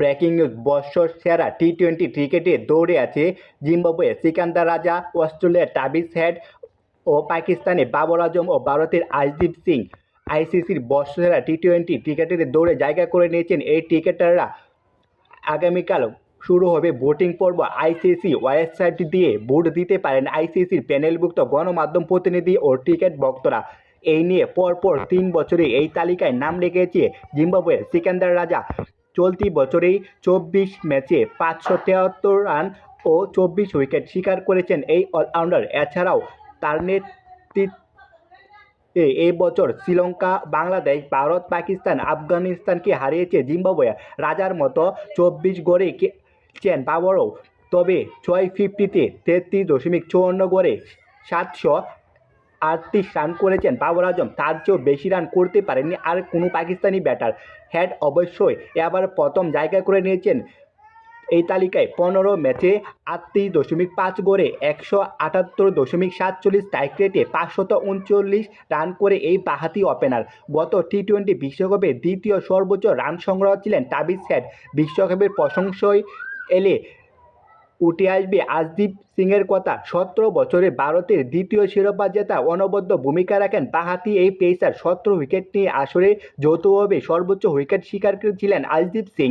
Breaking news. বর্ষর সেরা T twenty ক্রিকেটে দৌড়ে আছে জিম্বাবুয়ে। সিকান্দার রাজা, অস্ট্রেলিয়ার টাবিস হেড ও পাকিস্তানে বাবর আজম ও ভারতের আজদীপ সিং। আইসিসির বর্ষসেরা টি টোয়েন্টি ক্রিকেটের দৌড়ে জায়গা করে নিয়েছেন এই ক্রিকেটাররা। আগামীকাল শুরু হবে ভোটিং পর্ব। আইসিসি ওয়েবসাইট দিয়ে ভোট দিতে পারেন আইসিসির প্যানেলভুক্ত গণমাধ্যম প্রতিনিধি ও ক্রিকেট ভক্তরা। এই নিয়ে পরপর তিন বছরে এই তালিকায় নাম লেগেছে জিম্বাবুয়ের সিকান্দার রাজা। চলতি বছরেই চব্বিশ ম্যাচে পাঁচশো তেহাত্তর রান ও চব্বিশ উইকেট শিকার করেছেন এই অলরাউন্ডার। এছাড়াও তার নেতৃত্বে এই বছর শ্রীলঙ্কা, বাংলাদেশ, ভারত, পাকিস্তান, আফগানিস্তানকে হারিয়েছে জিম্বাবুয়ে। রাজার মতো চব্বিশ গড়ে চেন বাবরও। তবে ছয় ফিফটিতে তেত্রিশ দশমিক চুয়ান্ন গড়ে সাতশো আটত্রিশ রান করেছেন। বাবর আজম তার চেয়েও বেশি রান করতে পারেননি আর কোনো পাকিস্তানি ব্যাটার। হেড অবশ্যই এবার প্রথম জায়গা করে নিয়েছেন। এই তালিকায় পনেরো ম্যাচে আটত্রিশ দশমিক পাঁচ গড়ে একশো আটাত্তর দশমিক সাতচল্লিশ স্ট্রাইক রেটে পাঁচশত উনচল্লিশ রান করে এই বাহাতি ওপেনার গত টি টোয়েন্টি বিশ্বকাপে দ্বিতীয় সর্বোচ্চ রান সংগ্রহ ছিলেন তাবিজ হেড। বিশ্বকাপের প্রশংসায় এলে উঠে আসবে আজদীপ সিংয়ের কথা। সতেরো বছরে ভারতের দ্বিতীয় শিরোপা জেতা অনবদ্য ভূমিকা রাখেন বাহাতি এই পেসার। সতেরো উইকেট নিয়ে আসরে যৌথভাবে সর্বোচ্চ উইকেট শিকার ছিলেন আজদীপ সিং।